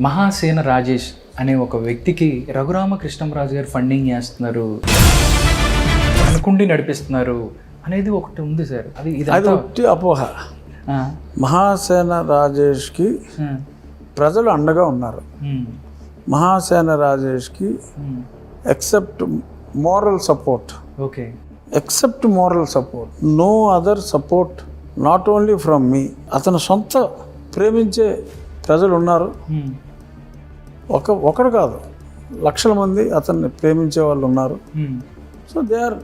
మహాసేన రాజేష్ అనే ఒక వ్యక్తికి రఘురామకృష్ణంరాజు గారు ఫండింగ్ చేస్తున్నారు. అనుకుండి నడిపిస్తున్నారు అనేది ఒకటి ఉంది సార్. అది ఉట్టి అపోహ. మహాసేన రాజేష్కి ప్రజలు అండగా ఉన్నారు. Mahasena రాజేష్కి except moral support okay. Except moral support no other support not only from me అతను సొంత ప్రేమించే ప్రజలు ఉన్నారు. ఒక ఒకడు కాదు. లక్షల మంది అతన్ని ప్రేమించే వాళ్ళు ఉన్నారు. సో దే ఆర్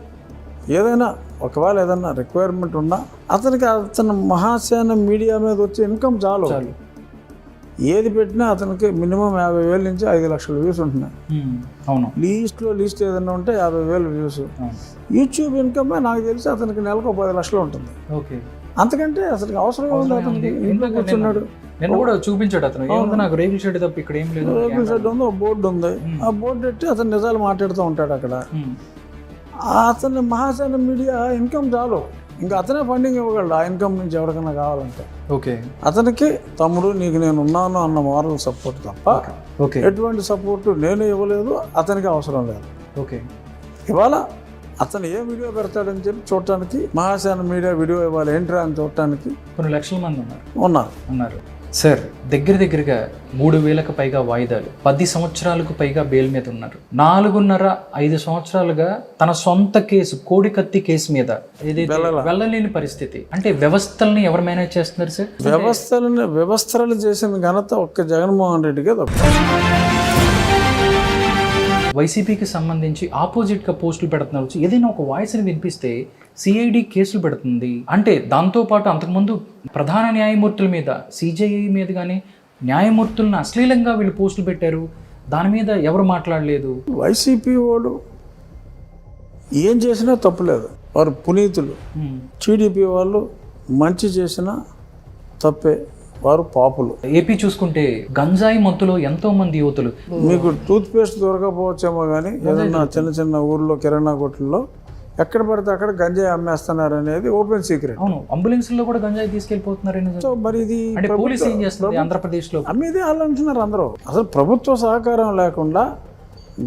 ఏదైనా ఒకవేళ ఏదైనా రిక్వైర్మెంట్ ఉన్నా అతనికి అతను మహాసేన మీడియా మీద వచ్చే ఇన్కమ్ చాలు. ఏది పెట్టినా అతనికి మినిమం యాభై వేల నుంచి ఐదు లక్షల వ్యూస్ ఉంటున్నాయి. అవును. లీస్ట్లో లీస్ట్ ఏదైనా ఉంటే యాభై వేలు వ్యూస్ యూట్యూబ్ ఇన్కమే నాకు తెలిసి అతనికి నెలకు పది లక్షలు ఉంటుంది. ఓకే. అంతకంటే అసలు అవసరం ఉంది అతనికి? ఇంట్లో కూర్చున్నాడు. నేను కూడా చూపించాడు అతను. ఏముంది నాకు రేకుల షెడ్ తప్ప ఇక్కడ ఏం లేదు. రేకుల షెడ్ ఉంది ఒక బోర్డు ఉంది. ఆ బోర్డు పెట్టి అతను నిజాలు మాట్లాడుతూ ఉంటాడు అక్కడ. అతని మహాసేన మీడియా ఇన్కమ్ చాలు ఇంకా అతనే ఫండింగ్ ఇవ్వగలడు ఆ ఇన్కమ్ నుంచి ఎవరికైనా కావాలంటే. ఓకే. అతనికి తమ్ముడు నీకు నేను ఉన్నాను అన్న మోరల్ సపోర్ట్ తప్ప ఓకే. ఎటువంటి సపోర్ట్ నేను ఇవ్వలేదు అతనికి అవసరం లేదు. ఓకే. ఇవాళ అతను ఏ వీడియో పెడతాడని చెప్పి చూడటానికి మహాసేన మీడియా వీడియో ఇవ్వాలి. ఏంట్రా అని చూడటానికి కొన్ని లక్షల మంది ఉన్నారు. ఉన్నారు. ఉన్నారు. సార్ దగ్గర దగ్గరగా మూడు వేలకు పైగా వాయిదాలు పది సంవత్సరాలకు పైగా బెయిల్ మీద ఉన్నారు. నాలుగున్నర ఐదు సంవత్సరాలుగా తన సొంత కేసు కోడికత్తి కేసు మీద వెళ్ళలేని పరిస్థితి అంటే వ్యవస్థల్ని ఎవరు మేనేజ్ చేస్తున్నారు సార్? వ్యవస్థలను వ్యవస్థలను చేసిన ఘనత ఒక్క జగన్మోహన్ రెడ్డికే తప్ప. వైసీపీకి సంబంధించి ఆపోజిట్గా పోస్టులు పెడుతున్నారు ఏదైనా ఒక వాయిస్ని వినిపిస్తే సిఐడి కేసులు పెడుతుంది. అంటే దాంతోపాటు అంతకుముందు ప్రధాన న్యాయమూర్తుల మీద సిజేఐ మీద కానీ న్యాయమూర్తులను అశ్లీలంగా వీళ్ళు పోస్టులు పెట్టారు. దాని మీద ఎవరు మాట్లాడలేదు. వైసీపీ వాడు ఏం చేసినా తప్పులేదు. వారు పునీతులు. టీడీపీ వాళ్ళు మంచి చేసినా తప్పే. వారు పాపులు. ఏపీ చూసుకుంటే గంజాయి మంతులో ఎంతో మంది యువతులు. మీకు టూత్ పేస్ట్ దొరకపోవచ్చేమో కానీ ఏదన్నా చిన్న చిన్న ఊర్లో కిరాణా కొట్లలో ఎక్కడ పడితే అక్కడ గంజాయి అమ్మేస్తున్నారు అనేది ఓపెన్ సీక్రెట్. అవును అంబులెన్స్లో కూడా గంజాయి తీసుకెళ్ళిపోతున్నారని సో మరి ఇది పోలీస్ ఏం చేస్తుంది ఆంధ్రప్రదేశ్లో? అమ్మేదే వాళ్ళు అంటున్నారు అందరూ. అసలు ప్రభుత్వ సహకారం లేకుండా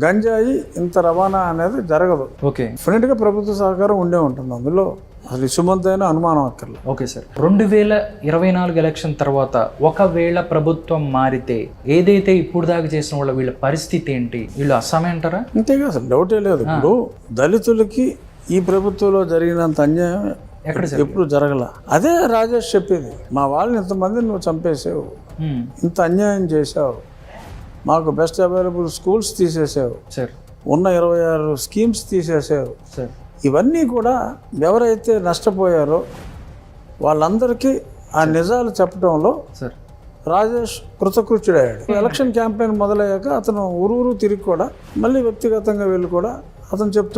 గంజాయి ఇంత రవాణా అనేది జరగదు. ఓకే. డెఫినెట్గా ప్రభుత్వ సహకారం ఉండే ఉంటుంది అందులో. అసలు ఇసుమంత అయినా అనుమానం అక్కర్లేదు. Okay sir. రెండు వేల ఇరవై నాలుగు ఎలక్షన్ తర్వాత ఒకవేళ ప్రభుత్వం మారితే ఏదైతే ఇప్పుడు దాకా చేసిన వాళ్ళ వీళ్ళ పరిస్థితి ఏంటి? వీళ్ళు అస్సామే అంటారా? అంతేగా అసలు డౌటే లేదు. ఇప్పుడు దళితులకి ఈ ప్రభుత్వంలో జరిగినంత అన్యాయం ఎక్కడ ఎప్పుడు జరగల. అదే రాజేష్ చెప్పేది మా వాళ్ళని ఇంతమందిని నువ్వు చంపేసావు ఇంత అన్యాయం చేసావు మాకు బెస్ట్ అవైలబుల్ స్కూల్స్ తీసేసావు సార్. ఉన్న ఇరవై ఆరు స్కీమ్స్ తీసేసావు సార్. ఇవన్నీ కూడా ఎవరైతే నష్టపోయారో వాళ్ళందరికీ ఆ నిజాలు చెప్పడంలో రాజేష్ కృతకృత్యుడయ్యాడు. ఎలక్షన్ క్యాంపెయిన్ మొదలయ్యాక అతను ఊరూరు తిరిగి కూడా మళ్ళీ వ్యక్తిగతంగా వెళ్ళి కూడా అతను చెప్తాడు.